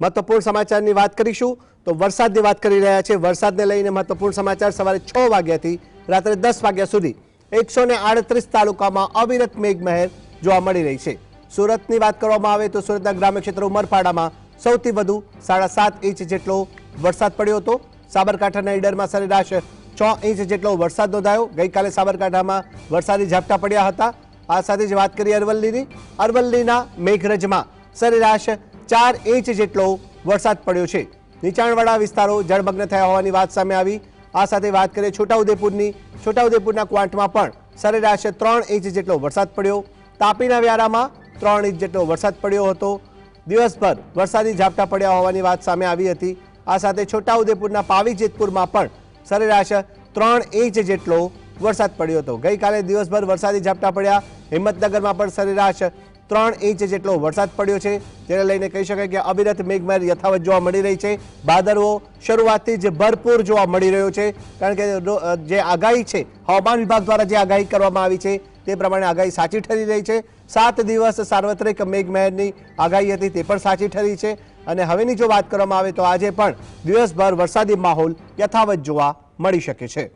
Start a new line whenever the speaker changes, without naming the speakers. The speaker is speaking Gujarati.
મહત્વપૂર્ણ સમાચારની વાત કરીશું. તો વરસાદની વાત કરી રહ્યા છે. વરસાદને લઈને મહત્વપૂર્ણ સમાચાર સવારે છ વાગ્યાથી રાત્રે દસ વાગ્યા સુધી એકસો આડત્રીસ તાલુકામાં અવિરત મેઘમહેર જોવા મળી રહી છે. સુરતની વાત કરવામાં આવે તો સુરતના ગ્રામ્ય ક્ષેત્ર ઉમરપાડામાં સૌથી વધુ સાડા સાત ઇંચ જેટલો વરસાદ પડ્યો હતો. સાબરકાંઠાના ઈડરમાં સરેરાશ છ ઇંચ જેટલો વરસાદ નોંધાયો. ગઈકાલે સાબરકાંઠામાં વરસાદી ઝાપટા પડ્યા હતા. આ સાથે જ વાત કરીએ અરવલ્લીની. અરવલ્લીના મેઘરજમાં સરેરાશ ચાર ઇંચ જેટલો વરસાદ પડ્યો છે. નીચાણવાળા વિસ્તારો જળમગ્ન થયા હોવાની વાત સામે આવી. આ સાથે વાત કરીએ છોટાઉદેપુરની. છોટાઉદેપુરના ક્વાંટમાં પણ સરેરાશ ત્રણ ઇંચ જેટલો વરસાદ પડ્યો. તાપીના વ્યારામાં ત્રણ ઇંચ જેટલો વરસાદ પડ્યો હતો. દિવસભર વરસાદી ઝાપટા પડ્યા હોવાની વાત સામે આવી હતી. આ સાથે છોટાઉદેપુરના પાવી જેતપુરમાં પણ સરેરાશ ત્રણ ઇંચ જેટલો વરસાદ પડ્યો હતો. ગઈકાલે દિવસભર વરસાદી ઝાપટા પડ્યા. હિંમતનગરમાં પણ સરેરાશ ત્રણ ઇંચ જેટલો વરસાદ પડ્યો છે. જેને લઈને કહી શકાય કે અવિરત મેઘમહેર યથાવત જોવા મળી રહી છે. બાદરવો શરૂઆતથી જ ભરપૂર જોવા મળી રહ્યો છે. કારણ કે જે આગાહી છે, હવામાન વિભાગ દ્વારા જે આગાહી કરવામાં આવી છે, તે પ્રમાણે આગાહી સાચી ઠરી રહી છે. સાત દિવસ સાર્વત્રિક મેઘમહેરની આગાહી હતી, તે પણ સાચી ઠરી છે. અને હવેની જો વાત કરવામાં આવે તો આજે પણ દિવસભર વરસાદી માહોલ યથાવત જોવા મળી શકે છે.